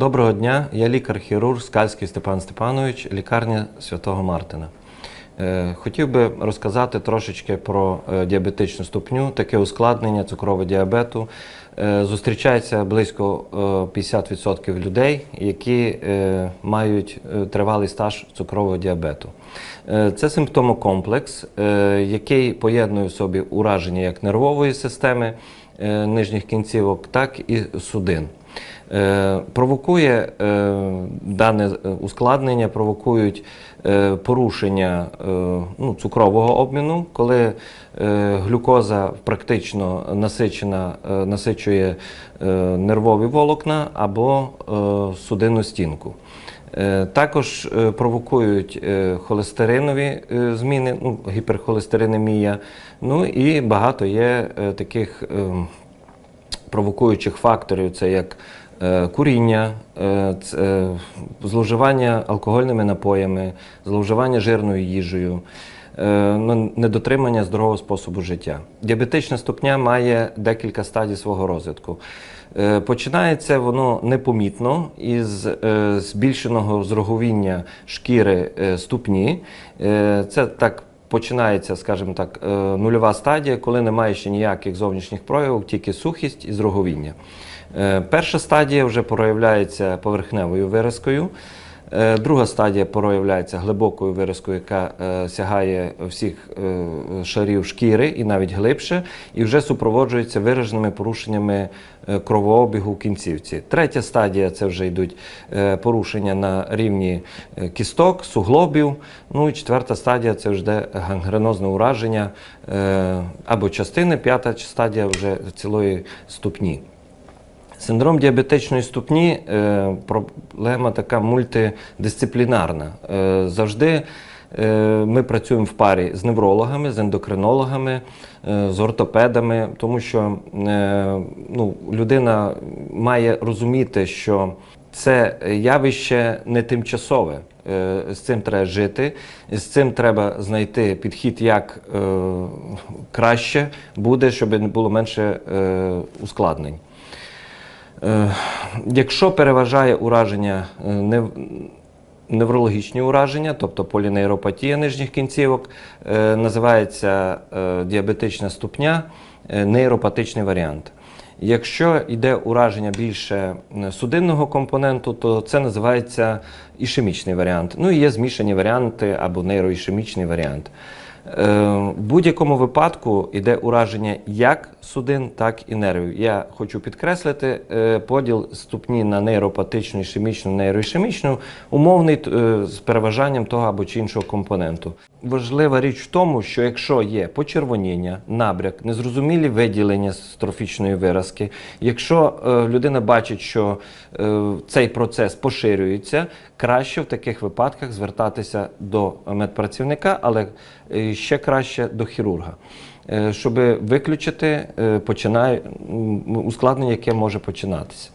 Доброго дня, я лікар-хірург Скальський Степан Степанович, лікарня Святого Мартина. Е, Хотів би розказати трошечки про е, діабетичну ступню, таке ускладнення цукрового діабету. Е, Зустрічається близько е, 50% людей, які мають тривалий стаж цукрового діабету. Це симптомокомплекс, який поєднує в собі ураження як нервової системи нижніх кінцівок, так і судин. Е, Провокує е, дане е, ускладнення, провокують порушення ну, цукрового обміну, коли глюкоза практично насичена, насичує нервові волокна або судинну стінку. Також провокують холестеринові зміни, ну, гіперхолестеринемія, ну і багато є таких. Провокуючих факторів це як е, куріння, це, е, зловживання алкогольними напоями, зловживання жирною їжею, е, ну, недотримання здорового способу життя. Діабетична ступня має декілька стадій свого розвитку. Починається воно непомітно із збільшеного зроговіння шкіри ступні. Це так починається, скажімо так, е, нульова стадія, коли немає ще ніяких зовнішніх проявів, тільки сухість і зроговіння. Е, Перша стадія вже проявляється поверхневою виразкою. Е, Друга стадія проявляється глибокою виразкою, яка е, сягає всіх е, шарів шкіри і навіть глибше, і вже супроводжується вираженими порушеннями кровообігу в кінцівці. Третя стадія це вже йдуть порушення на рівні кісток, суглобів. Ну і четверта стадія це вже гангренозне ураження або частини, п'ята стадія вже цілої ступні. Синдром діабетичної ступні е, проблема така мультидисциплінарна. Е, завжди е, ми працюємо в парі з неврологами, з ендокринологами, з ортопедами, тому що ну, людина має розуміти, що це явище не тимчасове. З цим треба жити, з цим треба знайти підхід, як краще буде, щоб не було менше ускладнень. Е, Якщо переважає ураження е, неврологічні ураження, тобто полінейропатія нижніх кінцівок, е, називається діабетична ступня, нейропатичний варіант. Якщо йде ураження більше судинного компоненту, то це називається ішемічний варіант. Ну і є змішані варіанти або нейроішемічний варіант. Е, В будь-якому випадку йде ураження як судин, так і нервів. Я хочу підкреслити е, поділ ступні на нейропатичну, ішемічну, нейроішемічну, умовний е, з переважанням того або чи іншого компоненту. Важлива річ в тому, що якщо є почервоніння, набряк, незрозумілі виділення з трофічної виразки, якщо людина бачить, що цей процес поширюється, краще в таких випадках звертатися до медпрацівника, але е, ще краще до хірурга, щоб виключити е, починає, ускладнення, яке може починатися.